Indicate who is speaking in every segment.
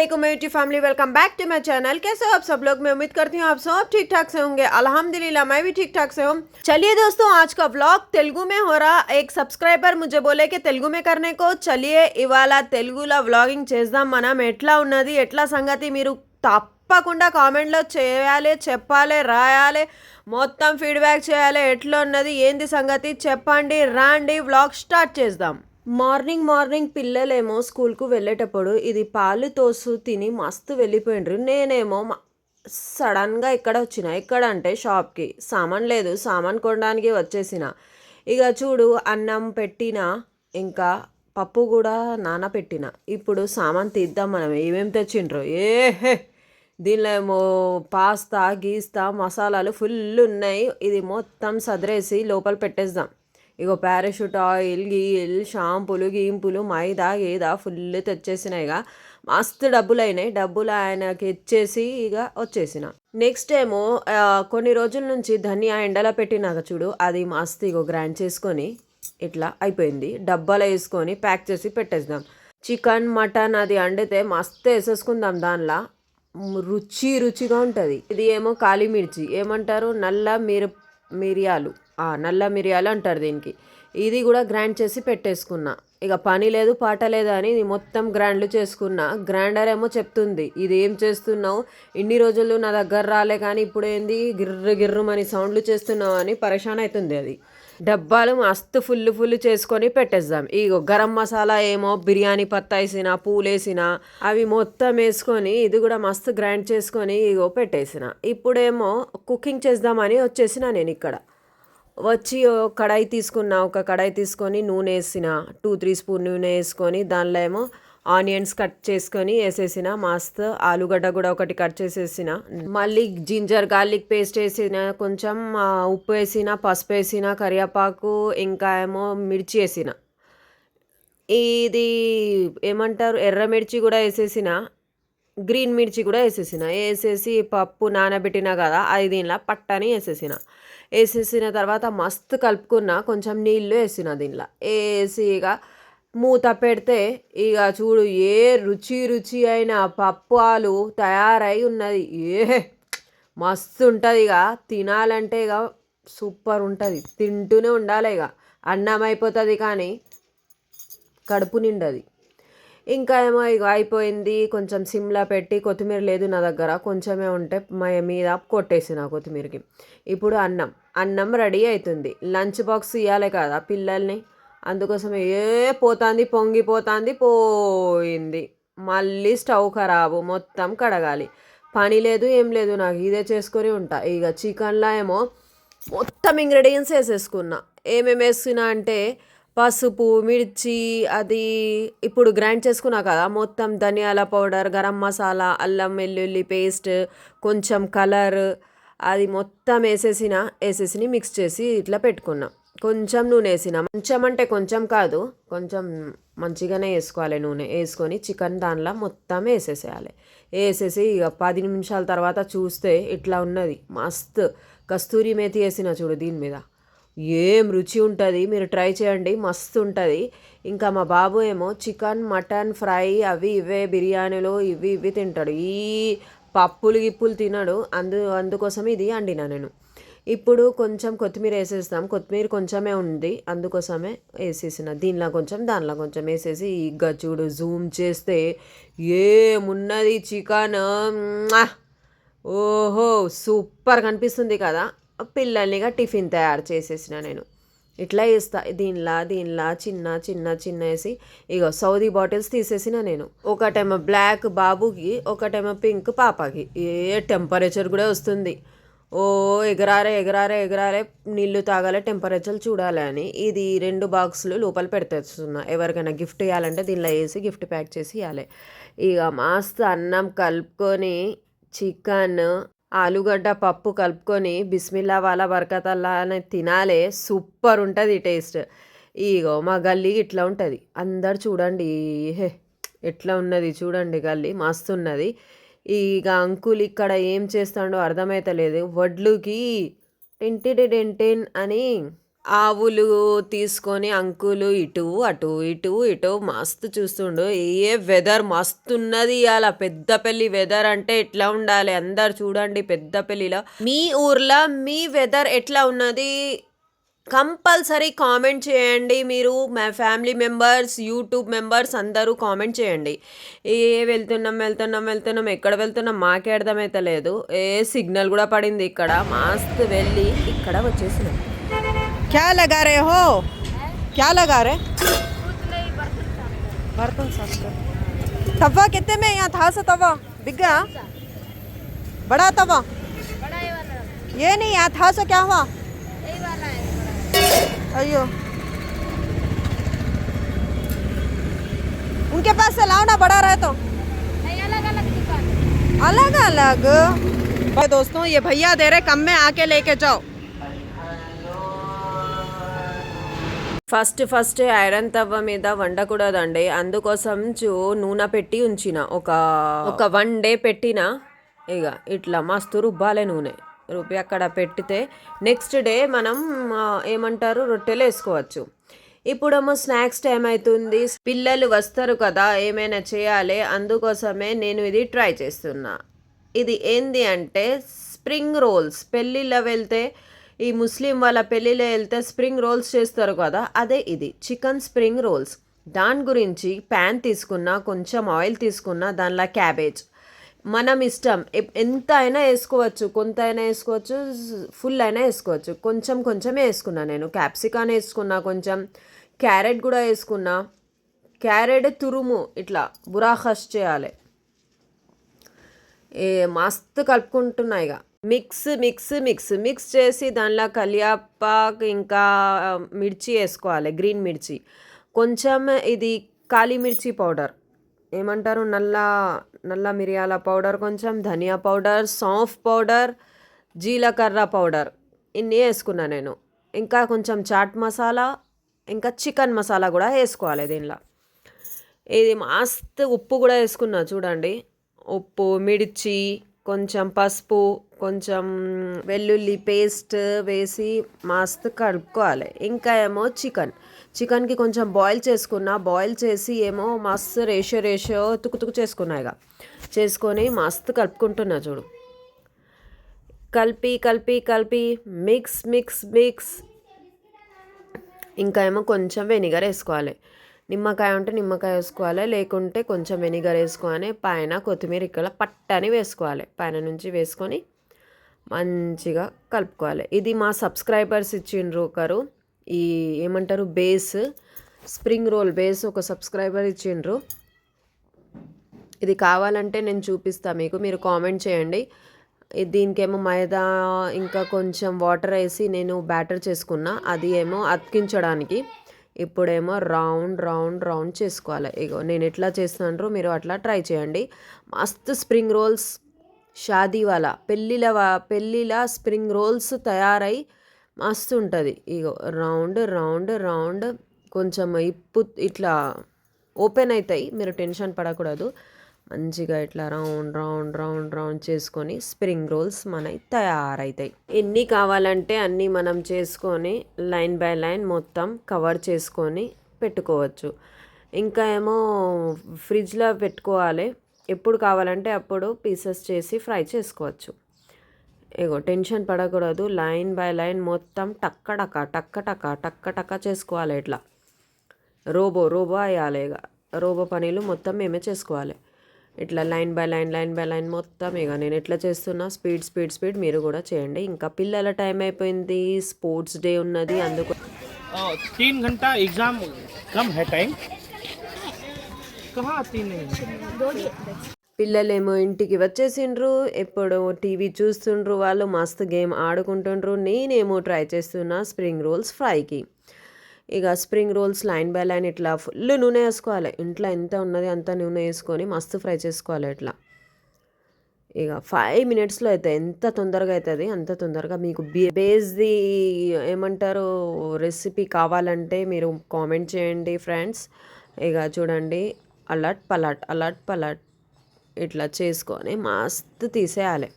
Speaker 1: Aslam YouTube family welcome back to my channel कैसे हो आप सब लोग? मैं उम्मीद करती हूँ आप सब ठीक ठाक से होंगे। अल्हम्दुलिल्लाह, मैं भी ठीक ठाक से हूँ। चलिए दोस्तों, आज का व्लॉग तेलुगु में हो रहा। एक सब्सक्राइबर मुझे बोले कि तेलुगु में करने को। चलिए, इवाला तेलुगुला व्लागिंग చేద్దాం मन ఎట్లా ఉన్నది ఎట్లా సంగతి మీరు తప్ప తప్పకుండా కామెంట్లో చేయాలి చెప్పాలి రాయాలి మొత్తం ఫీడ్బ్యాక్ చేయాలి ఎట్లా ఉన్నది ఏంది సంగతి చెప్పండి మార్నింగ్ మార్నింగ్ పిల్లలేమో స్కూల్కు వెళ్ళేటప్పుడు ఇది పాలు తోసు తిని మస్తు వెళ్ళిపోయిండ్రు. నేనేమో సడన్గా ఇక్కడ వచ్చిన ఎక్కడ అంటే షాప్కి. సామాన్ లేదు సామాన్ కొనడానికి వచ్చేసిన. ఇక చూడు అన్నం పెట్టిన ఇంకా పప్పు కూడా నానబెట్టిన ఇప్పుడు సామాన్ తీద్దాం మనం ఏమేమి తెచ్చిండ్రో. ఏ దీనిలో ఏమో పాస్తా గీస్తా మసాలాలు ఫుల్ ఉన్నాయి. ఇది మొత్తం సదిరేసి లోపల పెట్టేద్దాం. ఇగో పారాషూట్ ఆయిల్ గీల్ షాంపులు గీంపులు మైదా గీదా ఫుల్ తెచ్చేసినాయిగా మస్తు డబ్బులు అయినాయి డబ్బులు ఆయనకి ఇచ్చేసి ఇక వచ్చేసిన. నెక్స్ట్ ఏమో కొన్ని రోజుల నుంచి ధనియా ఎండలో పెట్టినాక చూడు అది మస్తు ఇగో గ్రైండ్ చేసుకొని ఇట్లా అయిపోయింది. డబ్బాలో వేసుకొని ప్యాక్ చేసి పెట్టేద్దాం చికెన్ మటన్ అది వండితే మస్తు వేసేసుకుందాం దానిలో. రుచి రుచిగా ఉంటుంది. ఇది ఏమో కాలి మిర్చి. ఏమంటారు? నల్ల మిర మిరియాలు. నల్ల మిరియాలు అంటారు దీనికి. ఇది కూడా గ్రైండ్ చేసి పెట్టేసుకున్నా. ఇక పని లేదు పాట లేదు అని ఇది మొత్తం గ్రైండ్లు చేసుకున్నా. గ్రైండర్ ఏమో చెప్తుంది ఇది ఏం చేస్తున్నావు? ఇన్ని రోజులు నా దగ్గర రాలే కానీ ఇప్పుడు ఏంది? గిర్రు గిర్రుమని సౌండ్లు చేస్తున్నావు అని పరేషాన్ అవుతుంది అది. డబ్బాలు మస్తు ఫుల్ ఫుల్ చేసుకొని పెట్టేద్దాం. ఇగో గరం మసాలా ఏమో బిర్యానీ పత్తా వేసిన పూలేసిన అవి మొత్తం వేసుకొని ఇది కూడా మస్తు గ్రైండ్ చేసుకొని ఇగో పెట్టేసిన. ఇప్పుడేమో కుకింగ్ చేద్దామని వచ్చేసిన నేను ఇక్కడ. వచ్చి కడాయి తీసుకున్న ఒక కడాయి తీసుకొని నూనె వేసిన టూ త్రీ స్పూన్ నూనె వేసుకొని దానిలో ఏమో ఆనియన్స్ కట్ చేసుకొని వేసేసిన మస్తు ఆలుగడ్డ కూడా ఒకటి కట్ చేసేసిన. మళ్ళీ జింజర్ గార్లిక్ పేస్ట్ వేసిన కొంచెం ఉప్పు వేసిన పసుపు వేసిన కరివేపాకు ఇంకా ఏమో మిర్చి వేసిన. ఇది ఏమంటారు? ఎర్ర మిర్చి కూడా వేసేసిన. గ్రీన్ మిర్చి కూడా వేసేసిన. వేసేసి పప్పు నానబెట్టిన కదా అది దీనిలో పట్టని వేసేసిన. వేసేసిన తర్వాత మస్తు కలుపుకున్న కొంచెం నీళ్ళు వేసిన దీనిలో వేసి ఇక మూత పెడితే ఇక చూడు ఏ రుచి రుచి అయిన పప్పాలు తయారై ఉన్నది. ఏ మస్తు ఉంటుంది ఇక. తినాలంటే ఇక సూపర్ ఉంటుంది. తింటూనే ఉండాలి ఇక. అన్నం అయిపోతుంది కానీ కడుపు నిండది. ఇంకా ఏమో ఇక అయిపోయింది. కొంచెం సిమ్లా పెట్టి కొత్తిమీర లేదు నా దగ్గర. కొంచెమే ఉంటే మా మీద కొట్టేసిన కొత్తిమీరకి. ఇప్పుడు అన్నం. అన్నం రెడీ అవుతుంది లంచ్ బాక్స్ ఇవ్వాలి కదా పిల్లల్ని. అందుకోసం ఏ పోతుంది పొంగిపోతుంది పోయింది. మళ్ళీ స్టవ్ ఖరాబు. మొత్తం కడగాలి. పని లేదు ఏం లేదు. నాకు ఇదే చేసుకొని ఉంటా. ఇక చికెన్లో ఏమో మొత్తం ఇంగ్రీడియంట్స్ వేసేసుకున్నా. ఏమేమి వేసుకున్నా అంటే పసుపు మిర్చి అది ఇప్పుడు గ్రైండ్ చేసుకున్నా కదా మొత్తం ధనియాల పౌడర్ గరం మసాలా అల్లం వెల్లుల్లి పేస్ట్ కొంచెం కలర్ అది మొత్తం వేసేసిన వేసేసి మిక్స్ చేసి ఇట్లా పెట్టుకున్నా. కొంచెం నూనె వేసిన కొంచెం అంటే కొంచెం కాదు కొంచెం మంచిగానే వేసుకోవాలి నూనె. వేసుకొని చికెన్ దానిలో మొత్తం వేసేసేయాలి. వేసేసి ఇక పది నిమిషాల తర్వాత చూస్తే ఇట్లా ఉన్నది. మస్తు కస్తూరి మేతి వేసిన చూడు దీని మీద. ఏం రుచి ఉంటుంది? మీరు ట్రై చేయండి మస్తు ఉంటుంది ఇంకా మా బాబు ఏమో చికెన్ మటన్ ఫ్రై అవి ఇవే బిర్యానీలు ఇవి ఇవి తింటాడు. ఈ పప్పులు గిప్పులు తినడు. అందు అందుకోసం ఇది అండినా నేను. ఇప్పుడు కొంచెం కొత్తిమీర వేసేస్తాం. కొత్తిమీర కొంచెమే ఉంది. అందుకోసమే వేసేసిన. దీనిలో కొంచెం దానిలో కొంచెం వేసేసి ఇక చూడు జూమ్ చేస్తే ఏమున్నది చికెన్? ఓహో సూపర్ కనిపిస్తుంది కదా? పిల్లల్నిగా టిఫిన్ తయారు చేసేసిన నేను. ఇట్లా వేస్తా దీనిలా దీనిలా చిన్న చిన్న చిన్న వేసి ఇగో సౌదీ బాటిల్స్ తీసేసిన నేను. ఒకటేమో బ్లాక్ బాబుకి ఒకటేమో పింక్ పాపకి. ఏ టెంపరేచర్ కూడా వస్తుంది. ఓ ఎగరారే ఎగరారే ఎగరారే నీళ్ళు తాగాలి టెంపరేచర్ చూడాలి అని ఇది రెండు బాక్సులు లోపల పెడతేస్తున్నా. ఎవరికైనా గిఫ్ట్ ఇవ్వాలంటే దీనిలో వేసి గిఫ్ట్ ప్యాక్ చేసి ఇవ్వాలి ఇక మస్తు అన్నం కలుపుకొని చికెన్ ఆలుగడ్డ పప్పు కలుపుకొని బిస్మిల్లా వాళ్ళ బరకతల్లా అని తినాలే. సూపర్ ఉంటుంది టేస్ట్. ఇగో మా గల్లీ ఇట్లా ఉంటుంది. అందరు చూడండి హే ఎట్లా ఉన్నది చూడండి గల్లీ మస్తు ఉన్నది ఇక అంకుల్ ఇక్కడ ఏం చేస్తాడో అర్థమైతలేదు. వడ్లుకి టెంటెడెంటెన్ అని ఆవులు తీసుకొని అంకులు ఇటు అటు ఇటు ఇటు మస్తు చూస్తుండు. ఏ వెదర్ మస్తు ఉన్నది ఇవాళ పెద్దపల్లి వెదర్ అంటే ఎట్లా ఉండాలి? అందరు చూడండి పెద్దపల్లిలో మీ ఊర్లో మీ వెదర్ ఎట్లా ఉన్నది? కంపల్సరీ కామెంట్ చేయండి. మీరు మా ఫ్యామిలీ మెంబర్స్ యూట్యూబ్ మెంబర్స్ అందరూ కామెంట్ చేయండి. ఏ వెళ్తున్నాం వెళ్తున్నాం వెళ్తున్నాం ఎక్కడ వెళ్తున్నాం మాకే అర్థమైతలేదు. ఏ సిగ్నల్ కూడా పడింది ఇక్కడ. మస్తు వెళ్ళి ఇక్కడ వచ్చేసినాం. क्या लगा रहे हो? क्या लगा रहे? बर्तन साफ़ कर। तवा कितने में यहाँ? था सा तवा। बिक गया बड़ा तवा?
Speaker 2: ये
Speaker 1: नहीं, यहाँ था सा क्या हुआ?
Speaker 2: है
Speaker 1: अयो। उनके पास से लाओ ना, बड़ा रहे तो।
Speaker 2: अलग अलग
Speaker 1: अलग अलग दोस्तों, ये भैया दे रहे कम में आके लेके जाओ। ఫస్ట్ ఫస్ట్ ఐరన్ తవ్వ మీద వండకూడదండి. అందుకోసం చూ నూనె పెట్టి ఉంచిన. ఒక ఒక వన్ డే పెట్టిన ఇక ఇట్లా మస్తు రుబ్బాలే నూనె. రుబ్బి అక్కడ పెట్టితే నెక్స్ట్ డే మనం ఏమంటారు రొట్టెలు వేసుకోవచ్చు. ఇప్పుడేమో స్నాక్స్ టైం అవుతుంది పిల్లలు వస్తారు కదా ఏమైనా చేయాలి అందుకోసమే నేను ఇది ట్రై చేస్తున్నా. ఇది ఏంది అంటే స్ప్రింగ్ రోల్స్. పెళ్ళిళ్ళ వెళ్తే ఈ ముస్లిం వాళ్ళ పెళ్ళిలో వెళ్తే స్ప్రింగ్ రోల్స్ చేస్తారు కదా అదే ఇది. Chicken spring rolls. దాని గురించి ప్యాన్ తీసుకున్నా కొంచెం ఆయిల్ తీసుకున్నా దానిలో క్యాబేజ్. మనం ఇష్టం. ఎంత అయినా వేసుకోవచ్చు. కొంత అయినా వేసుకోవచ్చు ఫుల్ అయినా వేసుకోవచ్చు. కొంచెం కొంచెమే వేసుకున్నా నేను. క్యాప్సికాన్ వేసుకున్నా కొంచెం క్యారెట్ కూడా వేసుకున్నా. క్యారెట్ తురుము ఇట్లా బురాఖస్ చేయాలి. ఏ మస్తు కలుపుకుంటున్నా ఇక మిక్స్ మిక్స్ మిక్స్ మిక్స్ చేసి దానిలో కలియాపాక్ ఇంకా మిర్చి వేసుకోవాలి గ్రీన్ మిర్చి. కొంచెం ఇది కాలి మిర్చి పౌడర్. ఏమంటారు? నల్ల నల్ల మిరియాల పౌడర్ కొంచెం ధనియా పౌడర్ సాంఫ్ పౌడర్ జీలకర్ర పౌడర్. ఇన్ని వేసుకున్నా నేను. ఇంకా కొంచెం చాట్ మసాలా ఇంకా చికెన్ మసాలా కూడా వేసుకోవాలి దీనిలో. ఇది మస్తు ఉప్పు కూడా వేసుకున్నా చూడండి. ఉప్పు మిర్చి కొంచెం పసుపు కొంచెం వెల్లుల్లి పేస్ట్ వేసి మస్తు కలుపుకోవాలి. ఇంకా ఏమో చికెన్. చికెన్కి కొంచెం బాయిల్ చేసుకున్న బాయిల్ చేసి ఏమో మస్తు రేషో రేషో తుకుతుకు చేసుకున్నా ఇక చేసుకొని మస్తు కలుపుకుంటున్నా చూడు. కలిపి కలిపి కలిపి మిక్స్ మిక్స్ మిక్స్. ఇంకా ఏమో కొంచెం వెనిగర్ వేసుకోవాలి. నిమ్మకాయ ఉంటే నిమ్మకాయ వేసుకోవాలి లేకుంటే కొంచెం వెనిగర్ వేసుకొని పైన కొత్తిమీర ఇక్కడ పట్టని వేసుకోవాలి. పైన నుంచి వేసుకొని మంచిగా కలుపుకోవాలి. ఇది మా సబ్స్క్రైబర్స్ ఇచ్చిండ్రు ఒకరు. ఈ ఏమంటారు? బేస్ స్ప్రింగ్ రోల్ బేస్ ఒక సబ్స్క్రైబర్ ఇచ్చిండ్రు. ఇది కావాలంటే నేను చూపిస్తా మీకు. మీరు కామెంట్ చేయండి. దీనికేమో మైదా ఇంకా కొంచెం వాటర్ వేసి నేను బ్యాటర్ చేసుకున్నా. అది ఏమో అతికించడానికి. ఇప్పుడేమో రౌండ్ రౌండ్ రౌండ్ చేసుకోవాలి. ఇగో నేను ఎట్లా చేస్తున్నానో మీరు అట్లా ట్రై చేయండి. మస్తు స్ప్రింగ్ రోల్స్ షాదీ పెళ్ళిల పెళ్ళిల వా- స్ప్రింగ్ రోల్స్ తయారై మస్తు ఉంటుంది ఇగో రౌండ్ రౌండ్ రౌండ్ కొంచెం ఇప్పు ఇట్లా ఓపెన్ అవుతాయి మీరు టెన్షన్ పడకూడదు. మంచిగా ఇట్లా రౌండ్ రౌండ్ రౌండ్ రౌండ్ చేసుకొని స్ప్రింగ్ రోల్స్ మనవి తయారవుతాయి ఎన్ని కావాలంటే అన్నీ మనం చేసుకొని లైన్ బై లైన్ మొత్తం కవర్ చేసుకొని పెట్టుకోవచ్చు. ఇంకా ఏమో ఫ్రిడ్జ్లో పెట్టుకోవాలి. ఎప్పుడు కావాలంటే అప్పుడు పీసెస్ చేసి ఫ్రై చేసుకోవచ్చు. ఏగో టెన్షన్ పడకూడదు. లైన్ బై లైన్ మొత్తం టక్కడక టక్కటక టక్కటక చేసుకోవాలి ఇట్లా. రోబో రోబో అయ్యాలి ఇక రోబో పనులు మొత్తం మేమే చేసుకోవాలి. ఇట్లా line by line line by line మొత్తం ఇక నేను ఎట్లా చేస్తున్నా స్పీడ్ స్పీడ్ స్పీడ్ మీరు కూడా చేయండి. ఇంకా పిల్లల టైం అయిపోయింది స్పోర్ట్స్ డే ఉన్నది అందుకు
Speaker 3: తీన్ గంట ఎగ్జామ్ కమ్ టైం
Speaker 1: పిల్లలేమో ఇంటికి వచ్చేసిండ్రు ఎప్పుడు టీవీ చూస్తుండ్రు వాళ్ళు మస్తు గేమ్ ఆడుకుంటుండ్రు. నేనేమో ట్రై చేస్తున్నా స్ప్రింగ్ రోల్స్ ఫ్రైకి. ఇక spring rolls line by line ఇట్లా ఫుల్ నూనె వేసుకోవాలి. ఇంట్లో ఎంత ఉన్నది అంత నూనె వేసుకొని మస్తు ఫ్రై చేసుకోవాలి ఇట్లా. ఇక ఫైవ్ మినిట్స్లో అయితే ఎంత తొందరగా అవుతుంది అంత తొందరగా మీకు బే- బేస్ది ఏమంటారు రెసిపీ కావాలంటే మీరు కామెంట్ చేయండి ఫ్రెండ్స్. ఇక చూడండి అలట్ పలాట్ అలాట్ పలాట్ ఇట్లా చేసుకొని మస్తు తీసేయాలి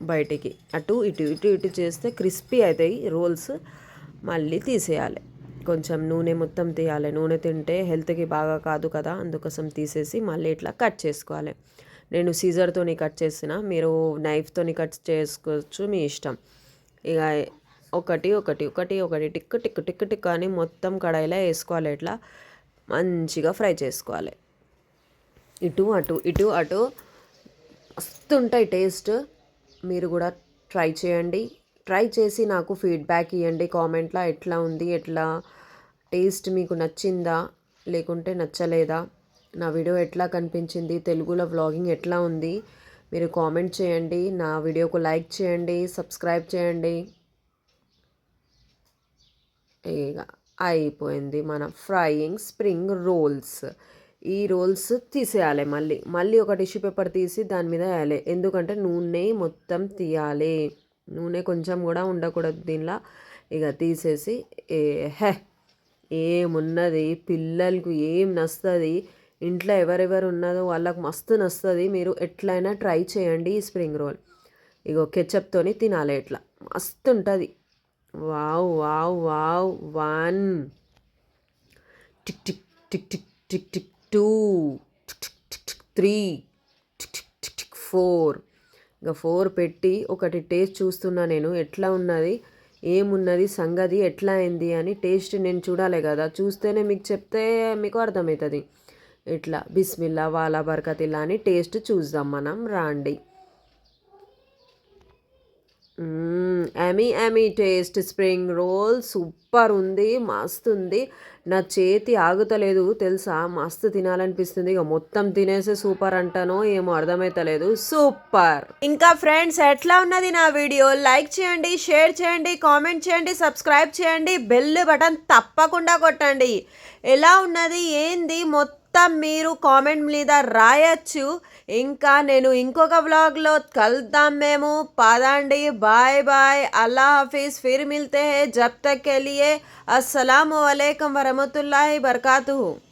Speaker 1: బయటికి. అటు ఇటు ఇటు ఇటు చేస్తే క్రిస్పీ అవుతాయి రోల్స్. మళ్ళీ తీసేయాలి. కొంచెం నూనె మొత్తం తీయాలి. నూనె తింటే హెల్త్కి బాగా కాదు కదా అందుకోసం తీసేసి మళ్ళీ ఇట్లా కట్ చేసుకోవాలి. నేను సీజర్తోని కట్ చేసిన మీరు నైఫ్తోని కట్ చేసుకోవచ్చు మీ ఇష్టం. ఇక ఒకటి ఒకటి ఒకటి ఒకటి టిక్ టిక్ టిక్ టిక్ అని మొత్తం కడాయిలో వేసుకోవాలి ఇట్లా. మంచిగా ఫ్రై చేసుకోవాలి. ఇటు అటు ఇటు అటు. మస్తు ఉంటాయి టేస్ట్. మీరు కూడా ట్రై చేయండి. ట్రై చేసి నాకు ఫీడ్బ్యాక్ ఇవ్వండి కామెంట్లో ఎట్లా ఉంది ఎట్లా టేస్ట్ మీకు నచ్చిందా లేకుంటే నచ్చలేదా నా వీడియో ఎట్లా కనిపించింది తెలుగులో వ్లాగింగ్ ఎట్లా ఉంది మీరు కామెంట్ చేయండి. నా వీడియోకు లైక్ చేయండి సబ్స్క్రైబ్ చేయండి. ఇక అయిపోయింది మన ఫ్రైయింగ్ స్ప్రింగ్ రోల్స్. ఈ రోల్స్ తీసేయాలి మళ్ళీ. మళ్ళీ ఒక టిష్యూ పేపర్ తీసి దాని మీద వేయాలి. ఎందుకంటే నూనె మొత్తం తీయాలి. నూనె కొంచెం కూడా ఉండకూడదు దీనిలో. ఇక తీసేసి ఏ హే ఏమున్నది? పిల్లలకు ఏం నస్తుంది? ఇంట్లో ఎవరెవరు ఉన్నదో వాళ్ళకు మస్తు నస్తుంది. మీరు ఎట్లయినా ట్రై చేయండి ఈ స్ప్రింగ్ రోల్. ఇగో కెచప్తోని తినాలి ఇట్లా. మస్తు ఉంటుంది wow wow wow one. Tick tick tick tick tick tick two three four. ఇంకా ఫోర్ పెట్టి ఒకటి టేస్ట్ చూస్తున్నా నేను. ఎట్లా ఉన్నది? ఏమున్నది? సంగతి ఎట్లా అయింది? అని టేస్ట్ నేను చూడాలి కదా. చూస్తేనే మీకు చెప్తే మీకు అర్థమవుతుంది. ఇట్లా బిస్మిల్లా వాలా బర్కతిల్లా అని టేస్ట్ చూద్దాం మనం. రాండి. ఎమీ ఎమీ టేస్ట్ స్ప్రింగ్ రోల్ సూపర్ ఉంది మస్తు ఉంది నా చేతి ఆగుతలేదు తెలుసా? మస్తు తినాలనిపిస్తుంది. ఇక మొత్తం తినేసే సూపర్ అంటానో ఏమో అర్థమైతలేదు. సూపర్! ఇంకా ఫ్రెండ్స్ ఎట్లా ఉన్నది నా వీడియో? లైక్ చేయండి షేర్ చేయండి కామెంట్ చేయండి సబ్స్క్రైబ్ చేయండి బెల్ బటన్ తప్పకుండా కొట్టండి. ఎలా ఉన్నది? ఏంది? మొత్తం మొత్తం మీరు కామెంట్ మీద రాయచ్చు. ఇంకా నేను ఇంకొక వ్లాగ్లో కలుద్దాం మేము. పదండి బాయ్ బాయ్. అల్లా హాఫీజ్. ఫిర్ మిల్తే హే జబ్ తక్ అస్సలం వలైకం వరహతుల్లా బర్కాతు